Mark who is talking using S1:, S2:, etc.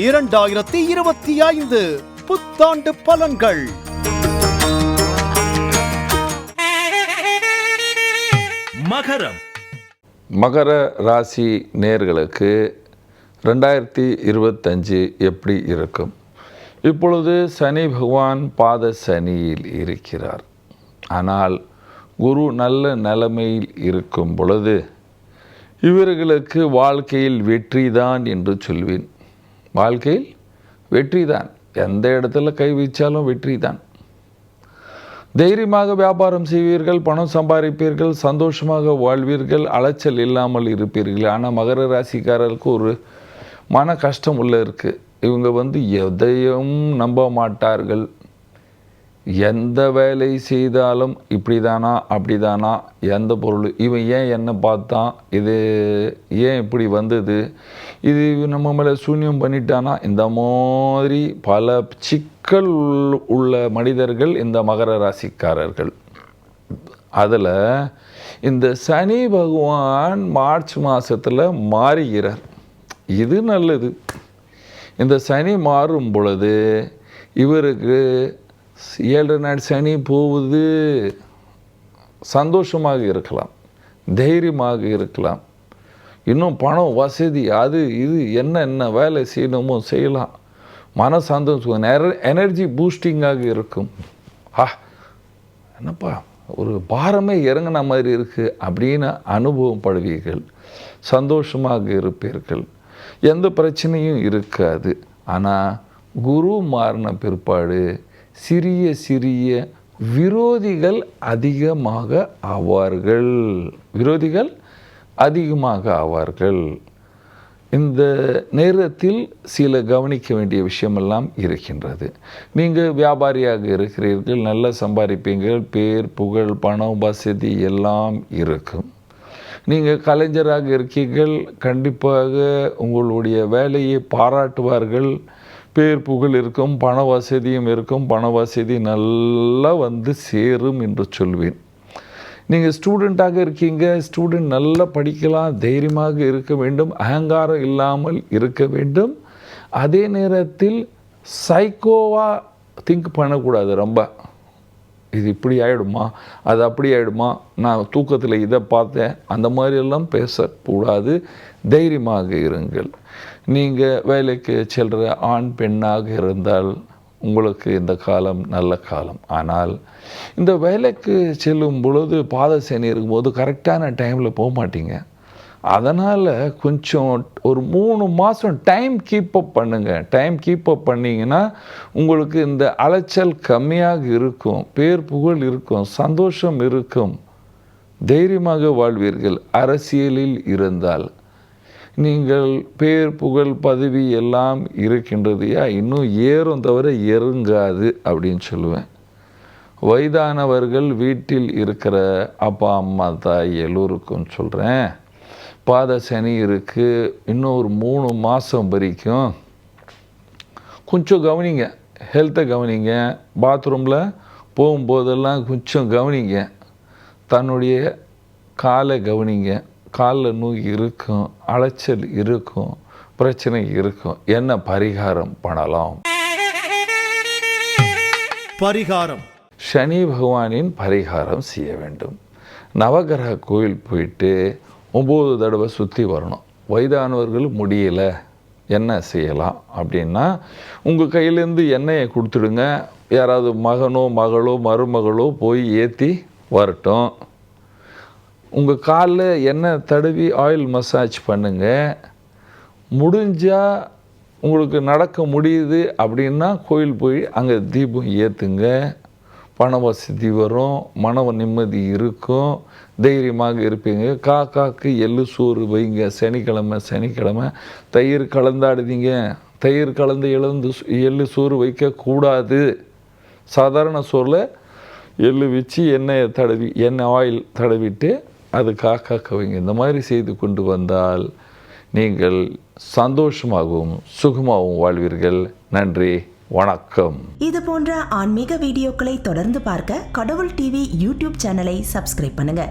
S1: இரண்டாயிரத்தி இருபத்தி ஐந்து புத்தாண்டு பலன்கள்.
S2: மகரம்.
S3: மகர ராசி நேர்களுக்கு ரெண்டாயிரத்தி இருபத்தஞ்சு எப்படி இருக்கும்? இப்பொழுது சனி பகவான் பாத சனியில் இருக்கிறார். ஆனால் குரு நல்ல நிலைமையில் இருக்கும் பொழுது இவர்களுக்கு வாழ்க்கையில் வெற்றிதான் என்று சொல்வேன். வாழ்க்கையில் வெற்றி தான் எந்த இடத்துல கை வெற்றி தான் தைரியமாக வியாபாரம் செய்வீர்கள் பணம் சம்பாதிப்பீர்கள் சந்தோஷமாக வாழ்வீர்கள் அலைச்சல் இல்லாமல் இருப்பீர்கள். ஆனால் மகர ராசிக்காரருக்கு ஒரு மன கஷ்டம் உள்ளே இருக்குது இவங்க வந்து எதையும் நம்ப மாட்டார்கள். எந்த வேலை செய்தாலும் இப்படி தானா அப்படி தானா எந்த பொருள் இவன் ஏன் என்ன பார்த்தான் இது ஏன் இப்படி வந்தது இது நம்ம மேலே சூன்யம் பண்ணிட்டானா இந்த மாதிரி பல சிக்கல் உள்ள- உள்ள மனிதர்கள் இந்த மகர ராசிக்காரர்கள். அதில் இந்த சனி பகவான் மார்ச் மாதத்தில் மாறுகிறார். இது நல்லது. இந்த சனி மாறும் பொழுது இவருக்கு ஏழு நாள் சனி போகுது சந்தோஷமாக இருக்கலாம் தைரியமாக இருக்கலாம். இன்னும் பணம் வசதி அது இது என்ன என்ன வேலை செய்யணுமோ செய்யலாம். மன சந்தோஷம் எனர்ஜி பூஸ்டிங்காக இருக்கும். ஆ என்னப்பா ஒரு பாரமே இறங்கின மாதிரி இருக்குது அப்படின்னு அனுபவம் படுவீர்கள். சந்தோஷமாக இருப்பீர்கள். எந்த பிரச்சனையும் இருக்காது. ஆனால் குரு மாறின பிற்பாடு சிறிய சிறிய விரோதிகள் அதிகமாக ஆவார்கள். விரோதிகள் அதிகமாக ஆவார்கள். இந்த நேரத்தில் சில கவனிக்க வேண்டிய விஷயமெல்லாம் இருக்கின்றது. நீங்கள் வியாபாரியாக இருக்கிறீர்கள் நல்லா சம்பாதிப்பீங்கள் பேர் புகழ் பணம் வசதி எல்லாம் இருக்கும். நீங்கள் கலைஞராக இருக்கீர்கள் கண்டிப்பாக உங்களுடைய வேலையை பாராட்டுவார்கள். பேர் புகழ் இருக்கும் பண வசதியும் இருக்கும் பண வசதி நல்லா வந்து சேரும் என்று சொல்வேன். நீங்கள் ஸ்டூடெண்ட்டாக இருக்கீங்க ஸ்டூடெண்ட் நல்லா படிக்கலாம் தைரியமாக இருக்க வேண்டும் அகங்காரம் இல்லாமல் இருக்க வேண்டும். அதே நேரத்தில் சைக்கோவாக திங்க் பண்ணக்கூடாது ரொம்ப. இது இப்படி ஆகிடுமா அது அப்படி ஆகிடுமா நான் தூக்கத்தில் இதை பார்த்தேன் அந்த மாதிரியெல்லாம் பேசக்கூடாது தைரியமாக இருங்கள். நீங்கள் வேலைக்கு செல்கிற ஆண் பெண்ணாக இருந்தால் உங்களுக்கு இந்த காலம் நல்ல காலம். ஆனால் இந்த வேலைக்கு செல்லும் பொழுது பாத சேனி இருக்கும்போது கரெக்டான டைமில் போக மாட்டீங்க. அதனால் கொஞ்சம் ஒரு மூணு மாதம் டைம் கீப் அப் பண்ணுங்கள் டைம் கீப் அப் பண்ணிங்கன்னா உங்களுக்கு இந்த அலைச்சல் கம்மியாக இருக்கும். பேர் புகழ் இருக்கும். சந்தோஷம் இருக்கும். தைரியமாக வாழ்வீர்கள். அரசியலில் இருந்தால். நீங்கள் பேர் புகழ் பதவி எல்லாம் இருக்கின்றதையா இன்னும் ஏறும் தவிர இறங்காது அப்படின்னு சொல்லுவேன். வயதானவர்கள் வீட்டில் இருக்கிற அப்பா அம்மா தாய் எல்லோருக்கும் சொல்கிறேன் பாத சனி இருக்குது இன்னும் ஒரு மூணு மாதம் வரைக்கும் கொஞ்சம் கவனிங்க. ஹெல்த்தை கவனிங்க. பாத்ரூமில் போகும்போதெல்லாம் கொஞ்சம் கவனிங்க. தன்னுடைய காலை கவனிங்க. காலில் நோய் இருக்கும் அலைச்சல் இருக்கும் பிரச்சனை இருக்கும். என்ன பரிகாரம் பண்ணலாம்?
S1: பரிகாரம்.
S3: சனி பகவானின் பரிகாரம் செய்ய வேண்டும். நவகிரக கோயில் போயிட்டு ஒம்பது தடவை சுற்றி வரணும். வயதானவர்கள் முடியல என்ன செய்யலாம் அப்படின்னா உங்கள் கையிலேருந்து எண்ணெயை கொடுத்துடுங்க. யாராவது மகனோ மகளோ மருமகளோ போய் ஏற்றி வரட்டும். உங்கள் காலில் எண்ணெய் தடவி ஆயில் மசாஜ் பண்ணுங்கள் முடிஞ்சால் உங்களுக்கு நடக்க முடியுது அப்படின்னா கோயில் போய் அங்கே தீபம் ஏற்றுங்க பண வசதி வரும் மன நிம்மதி இருக்கும் தைரியமாக இருப்பீங்க. காக்காக்கு எள்ளு சோறு வைங்க. சனிக்கிழமை சனிக்கிழமை தயிர் கலந்தாடுதீங்க. தயிர் கலந்து எழுந்து எள்ளு சோறு வைக்கக்கூடாது சாதாரண சோறில் எள்ளு வச்சு எண்ணெயை தடவி எண்ணெய் ஆயில் தடவிட்டு அது காக்காக்க வைங்க இந்த மாதிரி செய்து கொண்டு வந்தால் நீங்கள் சந்தோஷமாகவும் சுகமாகவும் வாழ்வீர்கள். நன்றி வணக்கம்.
S4: இது போன்ற ஆன்மீக வீடியோக்களை தொடர்ந்து பார்க்க கடவுள் டிவி யூடியூப் சேனலை சப்ஸ்கிரைப் பண்ணுங்க.